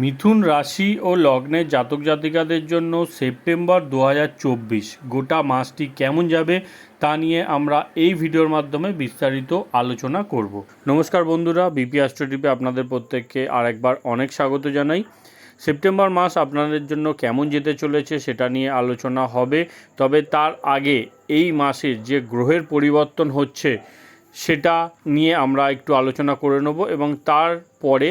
মিথুন রাশি ও লগ্নের জাতক জাতিকাদের জন্য সেপ্টেম্বর দু হাজার চব্বিশ গোটা মাসটি কেমন যাবে তা নিয়ে আমরা এই ভিডিওর মাধ্যমে বিস্তারিত আলোচনা করব। নমস্কার বন্ধুরা, বিপি অ্যাস্ট্রোটিপে আপনাদের প্রত্যেককে আরেকবার অনেক স্বাগত জানাই। সেপ্টেম্বর মাস আপনাদের জন্য কেমন যেতে চলেছে সেটা নিয়ে আলোচনা হবে, তবে তার আগে এই মাসের যে গ্রহের পরিবর্তন হচ্ছে সেটা নিয়ে আমরা একটু আলোচনা করে নেব এবং তারপরে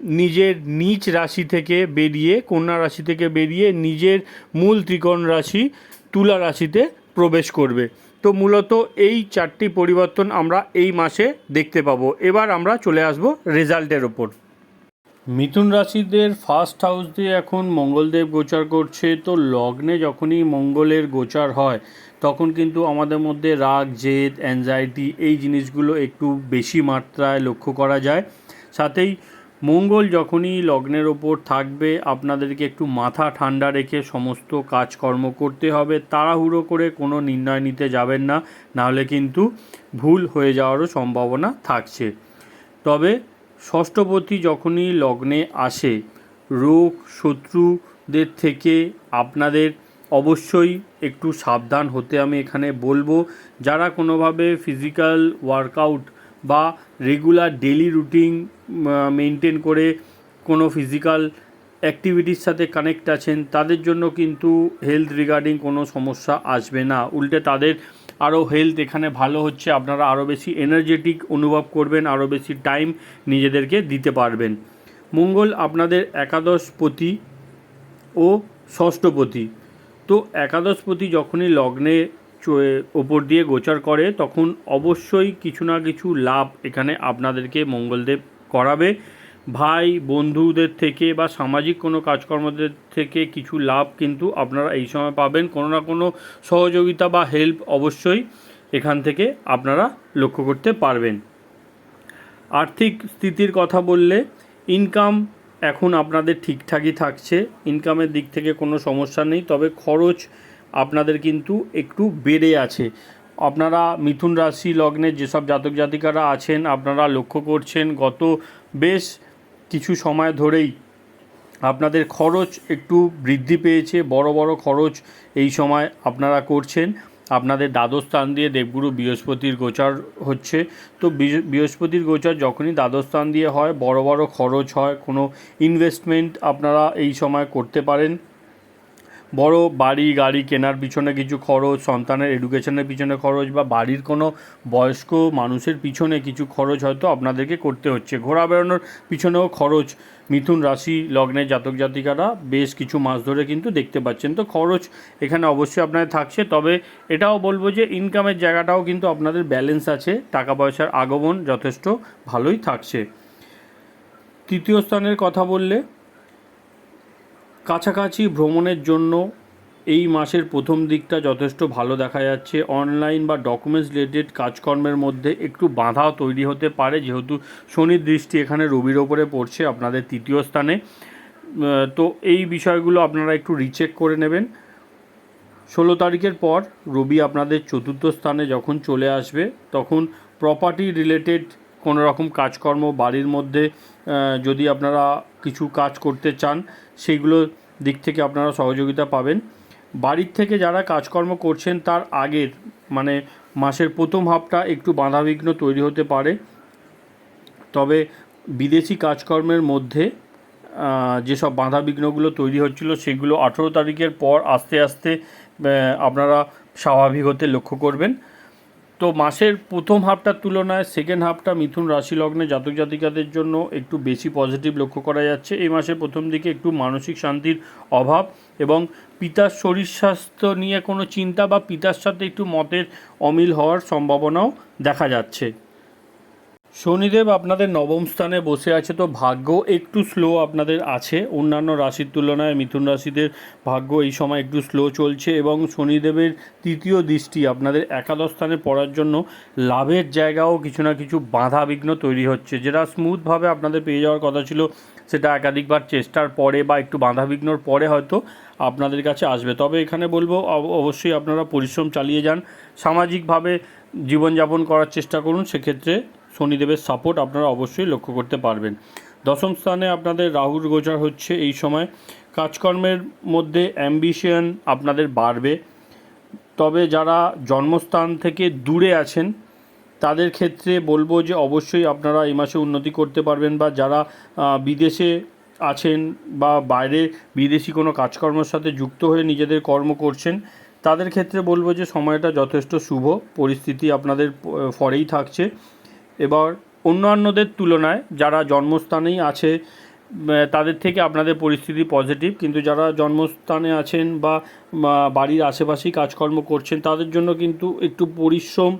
নিজের নিজ রাশি থেকে বেরিয়ে, কন্যা রাশি থেকে বেরিয়ে নিজের মূল ত্রিকোণ রাশি তুলা রাশিতে প্রবেশ করবে। তো মূলত এই চারটি পরিবর্তন আমরা এই মাসে দেখতে পাবো। এবার আমরা চলে আসব রেজাল্টের ওপর। মিথুন রাশিদের ফার্স্ট হাউস দিয়ে এখন মঙ্গলদেব গোচার করছে। তো লগ্নে যখনই মঙ্গলের গোচার হয়, তখন কিন্তু আমাদের মধ্যে রাগ, জেদ অ্যাংজাইটি এই জিনিসগুলো একটু বেশি মাত্রায় লক্ষ্য করা যায়। সাথেই মঙ্গল যখনই লগ্নের ওপর থাকবে, আপনাদেরকে একটু মাথা ঠান্ডা রেখে সমস্ত কাজকর্ম করতে হবে। তাড়াহুড়ো করে কোনো নির্ণয় নিতে যাবেন না, নাহলে কিন্তু ভুল হয়ে যাওয়ারও সম্ভাবনা থাকছে। তবে ষষ্ঠপতি যখনই লগ্নে আসে, রোগ শত্রুদের থেকে আপনাদের অবশ্যই একটু সাবধান হতে আমি এখানে বলব। যারা কোনোভাবে ফিজিক্যাল ওয়ার্কআউট বা রেগুলার ডেলি রুটিন মেনটেন করে কোনো ফিজিক্যাল অ্যাক্টিভিটির সাথে কানেক্ট আছেন, তাদের জন্য কিন্তু হেলথ রিগার্ডিং কোনো সমস্যা আসবে না। উল্টে তাদের আরও হেলথ এখানে ভালো হচ্ছে, আপনারা আরও বেশি এনার্জেটিক অনুভব করবেন আরও বেশি টাইম নিজেদেরকে দিতে পারবেন। মঙ্গল আপনাদের একাদশপতি ও ষষ্ঠপতি। তো একাদশপতি যখনই লগ্নে ওপর দিয়ে গোচার করে, তখন অবশ্যই কিছু না কিছু লাভ এখানে আপনাদেরকে মঙ্গলদেব করাবে। ভাই, বন্ধুদের থেকে বা সামাজিক কোনো কাজকর্মদের থেকে কিছু লাভ কিন্তু আপনারা এই সময় পাবেন। কোনো না কোনো সহযোগিতা বা হেল্প অবশ্যই এখান থেকে আপনারা লক্ষ্য করতে পারবেন। আর্থিক স্থিতির কথা বললে ইনকাম এখন আপনাদের ঠিকঠাকই থাকছে। ইনকামের দিক থেকে কোনো সমস্যা নেই, তবে খরচ আপনাদের কিন্তু একটু বেড়ে আছে। আপনারা মিথুন রাশি লগ্নের যেসব জাতক জাতিকারা আছেন, আপনারা লক্ষ্য করছেন গত বেশ কিছু সময় ধরেই আপনাদের খরচ একটু বৃদ্ধি পেয়েছে, বড় বড় খরচ এই সময় আপনারা করছেন। আপনাদের দ্বাদশ স্থান দিয়ে দেবগুরু বৃহস্পতির গোচার হচ্ছে। তো বৃহস্পতির গোচার যখনই দ্বাদশ স্থান দিয়ে হয়, বড় বড় খরচ হয়, কোনো ইনভেস্টমেন্ট আপনারা এই সময় করতে পারেন। বড় বাড়ি, গাড়ি কেনার পিছনে কিছু খরচ, সন্তানের এডুকেশনের পিছনে খরচ বা বাড়ির কোনো বয়স্ক মানুষের পিছনে কিছু খরচ হয়তো আপনাদেরকে করতে হচ্ছে। ঘোরা বেড়ানোর পিছনেও খরচ। মিথুন রাশি লগ্নের জাতক জাতিকারা বেশ কিছু মাস ধরে কিন্তু দেখতে পাচ্ছেন। তো খরচ এখানে অবশ্যই আপনাদের থাকছে। তবে এটাও বলব যে ইনকামের জায়গাটাও কিন্তু আপনাদের ব্যালেন্স আছে। টাকা পয়সার আগমন যথেষ্ট ভালোই থাকছে। তৃতীয় স্থানের কথা বললে কাছাকাছি ভ্রমণের জন্য এই মাসের প্রথম দিকটা যথেষ্ট ভালো দেখা যাচ্ছে। অনলাইন বা ডকুমেন্টস রিলেটেড কাজকর্মের মধ্যে একটু বাধা তৈরি হতে পারে, যেহেতু শনির দৃষ্টি এখানে রবির ওপরে পড়ছে আপনাদের তৃতীয় স্থানে। তো এই বিষয়গুলো আপনারা একটু রিচেক করে নেবেন। ষোলো তারিখের পর রবি আপনাদের চতুর্থ স্থানে যখন চলে আসবে, তখন প্রপার্টি রিলেটেড কোনো রকম কাজকর্ম বাড়ির মধ্যে যদি আপনারা কিছু কাজ করতে চান, সেইগুলো দিক থেকে আপনারা সহযোগিতা পাবেন। বাড়ির থেকে যারা কাজকর্ম করছেন, তার আগের মানে মাসের প্রথম হাফটা একটু বাধাবিঘ্ন তৈরি হতে পারে। তবে বিদেশি কাজকর্মের মধ্যে যেসব বাধা বিঘ্নগুলো তৈরি হচ্ছিল, সেগুলো আঠেরো তারিখের পর আস্তে আস্তে আপনারা স্বাভাবিক হতে লক্ষ্য করবেন। তো মাসের প্রথম হাফটার তুলনায় সেকেন্ড হাফটা মিথুন রাশি লগ্নে জাতক জাতিকাদের জন্য একটু বেশি পজিটিভ লক্ষ্য করা যাচ্ছে। এই মাসের প্রথম দিকে একটু মানসিক শান্তির অভাব এবং পিতার শরীর স্বাস্থ্য নিয়ে কোনো চিন্তা বা পিতার সাথে একটু মতের অমিল হওয়ার সম্ভাবনাও দেখা যাচ্ছে। শনিদেব আপনাদের নবম স্থানে বসে আছে, তো ভাগ্য একটু স্লো আপনাদের আছে। অন্যান্য রাশির তুলনায় মিথুন রাশিদের ভাগ্য এই সময় একটু স্লো চলছে এবং শনিদেবের তৃতীয় দৃষ্টি আপনাদের একাদশ স্থানে পড়ার জন্য লাভের জায়গাও কিছু না কিছু বাধা বিঘ্ন তৈরি হচ্ছে। যেটা স্মুথভাবে আপনাদের পেয়ে যাওয়ার কথা ছিল, সেটা একাধিকবার চেষ্টার পরে বা একটু বাধা বিঘ্নর পরে হয়তো আপনাদের কাছে আসবে। তবে এখানে বলব, অব- অবশ্যই আপনারা পরিশ্রম চালিয়ে যান। সামাজিকভাবে জীবনযাপন করার চেষ্টা করুন, সেক্ষেত্রে শনিদেবের সাপোর্ট আপনারা অবশ্যই লক্ষ্য করতে পারবেন। দশম স্থানে আপনাদের রাহুর গোচর হচ্ছে এই সময়। কাজকর্মের মধ্যে অ্যাম্বিশন আপনাদের বাড়বে। তবে যারা জন্মস্থান থেকে দূরে আছেন, তাদের ক্ষেত্রে বলব যে অবশ্যই আপনারা এই মাসে উন্নতি করতে পারবেন বা যারা বিদেশে আছেন বা বাইরে বিদেশি কোনো কাজকর্মের সাথে যুক্ত হয়ে নিজেদের কর্ম করছেন, তাদের ক্ষেত্রে বলব যে সময়টা যথেষ্ট শুভ। পরিস্থিতি আপনাদের ফরেই থাকছে। এবার অন্যান্যদের তুলনায় যারা জন্মস্থানেই আছে তাদের থেকে আপনাদের পরিস্থিতি পজিটিভ কিন্তু যারা জন্মস্থানে আছেন বা বাড়ির আশেপাশেই কাজকর্ম করছেন, তাদের জন্য কিন্তু একটু পরিশ্রম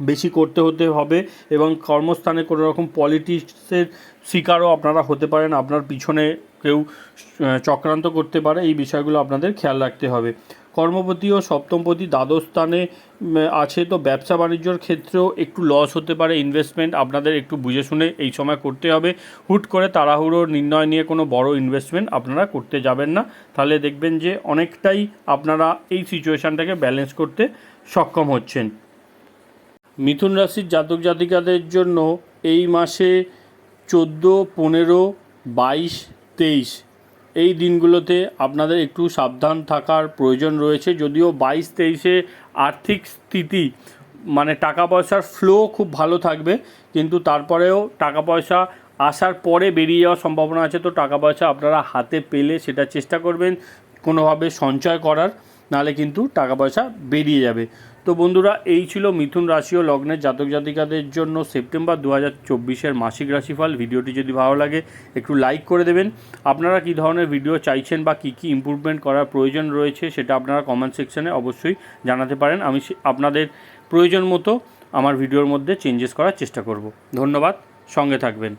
বেশি করতে হতে হবে এবং কর্মস্থানে কোনো রকম পলিটিক্সের শিকারও আপনারা হতে পারেন, আপনার পিছনে কেউ চক্রান্ত করতে পারে, এই বিষয়গুলো আপনাদের খেয়াল রাখতে হবে। কর্মপতি ও সপ্তমপতি দ্বাদশ স্থানে আছে। তো ব্যবসা বাণিজ্যর ক্ষেত্রেও একটু লস হতে পারে ইনভেস্টমেন্ট আপনাদের একটু বুঝে শুনে এই সময় করতে হবে। হুট করে তাড়াহুড়োর নির্ণয় নিয়ে কোনো বড় ইনভেস্টমেন্ট আপনারা করতে যাবেন না। তাহলে দেখবেন যে অনেকটাই আপনারা এই সিচুয়েশানটাকে ব্যালেন্স করতে সক্ষম হচ্ছেন। মিথুন রাশির জাতক জাতিকাদের জন্য এই মাসে চোদ্দ, পনেরো, বাইশ, তেইশ এই দিনগুলোতে আপনাদের একটু সাবধান থাকার প্রয়োজন রয়েছে। যদিও বাইশ তেইশে আর্থিক স্থিতি মানে টাকা পয়সার ফ্লো খুব ভালো থাকবে, কিন্তু তারপরেও টাকা পয়সা আসার পরে বেরিয়ে যাওয়ার সম্ভাবনা আছে। তো টাকা পয়সা আপনারা হাতে পেলে সেটা চেষ্টা করবেন, কোনোভাবে সঞ্চয় করার, নাহলে কিন্তু টাকা পয়সা বেরিয়ে যাবে। তো বন্ধুরা, এই ছিল মিথুন রাশি ও লগ্নের জাতক জাতিকাদের জন্য সেপ্টেম্বর দু হাজার চব্বিশের মাসিক রাশিফল। ভিডিওটি যদি ভালো লাগে, একটু লাইক করে দেবেন। আপনারা কী ধরনের ভিডিও চাইছেন বা কী কী ইমপ্রুভমেন্ট করার প্রয়োজন রয়েছে সেটা আপনারা কমেন্ট সেকশানে অবশ্যই জানাতে পারেন। আমি আপনাদের প্রয়োজন মতো আমার ভিডিওর মধ্যে চেঞ্জেস করার চেষ্টা করব। ধন্যবাদ, সঙ্গে থাকবেন।